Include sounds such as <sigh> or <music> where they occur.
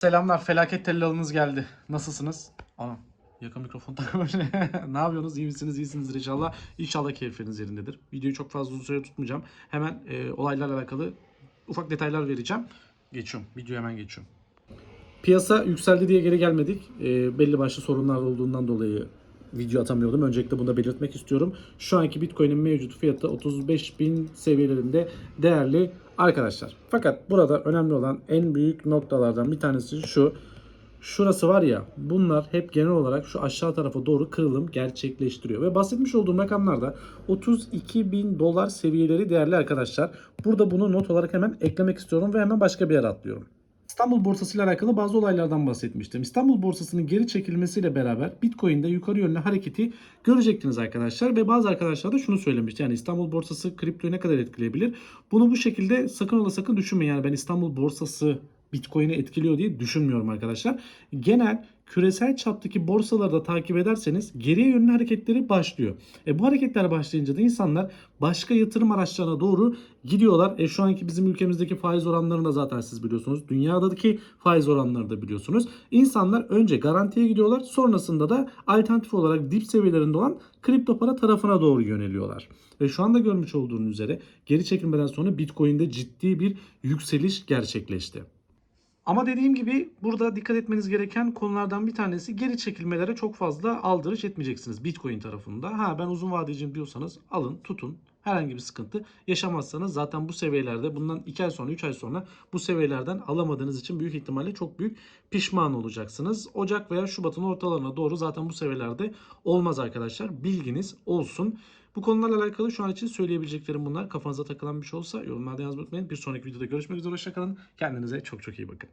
Selamlar, felaket tellalınız geldi. Nasılsınız? Ana, yakın mikrofon <laughs> takmış. ne yapıyorsunuz? İyi misiniz? İyisinizdir inşallah. İnşallah keyifleriniz yerindedir. Videoyu çok fazla uzun süre tutmayacağım. Hemen e, olaylarla alakalı ufak detaylar vereceğim. Geçiyorum. Videoya hemen geçiyorum. Piyasa yükseldi diye geri gelmedik. E, belli başlı sorunlar olduğundan dolayı video atamıyordum. Öncelikle bunu da belirtmek istiyorum. Şu anki Bitcoin'in mevcut fiyatı 35.000 seviyelerinde değerli arkadaşlar. Fakat burada önemli olan en büyük noktalardan bir tanesi şu. Şurası var ya bunlar hep genel olarak şu aşağı tarafa doğru kırılım gerçekleştiriyor. Ve bahsetmiş olduğum rakamlarda 32 bin dolar seviyeleri değerli arkadaşlar. Burada bunu not olarak hemen eklemek istiyorum ve hemen başka bir yere atlıyorum. İstanbul borsası ile alakalı bazı olaylardan bahsetmiştim. İstanbul borsasının geri çekilmesiyle beraber Bitcoin'de yukarı yönlü hareketi görecektiniz arkadaşlar ve bazı arkadaşlar da şunu söylemişti. Yani İstanbul borsası kriptoyu ne kadar etkileyebilir? Bunu bu şekilde sakın ola sakın düşünmeyin. Yani ben İstanbul borsası Bitcoin'i etkiliyor diye düşünmüyorum arkadaşlar. Genel küresel çaptaki borsaları da takip ederseniz geriye yönlü hareketleri başlıyor. E bu hareketler başlayınca da insanlar başka yatırım araçlarına doğru gidiyorlar. E şu anki bizim ülkemizdeki faiz oranlarını da zaten siz biliyorsunuz. Dünyadaki faiz oranları da biliyorsunuz. İnsanlar önce garantiye gidiyorlar. Sonrasında da alternatif olarak dip seviyelerinde olan kripto para tarafına doğru yöneliyorlar. Ve şu anda görmüş olduğunuz üzere geri çekilmeden sonra Bitcoin'de ciddi bir yükseliş gerçekleşti. Ama dediğim gibi burada dikkat etmeniz gereken konulardan bir tanesi geri çekilmelere çok fazla aldırış etmeyeceksiniz Bitcoin tarafında. Ha ben uzun vadeciyim diyorsanız alın tutun. Herhangi bir sıkıntı yaşamazsanız zaten bu seviyelerde bundan 2 ay sonra 3 ay sonra bu seviyelerden alamadığınız için büyük ihtimalle çok büyük pişman olacaksınız. Ocak veya Şubat'ın ortalarına doğru zaten bu seviyelerde olmaz arkadaşlar. Bilginiz olsun. Bu konularla alakalı şu an için söyleyebileceklerim bunlar. Kafanıza takılan bir şey olsa yorumlarda yazmayı unutmayın. Bir sonraki videoda görüşmek üzere. Hoşçakalın. Kendinize çok çok iyi bakın.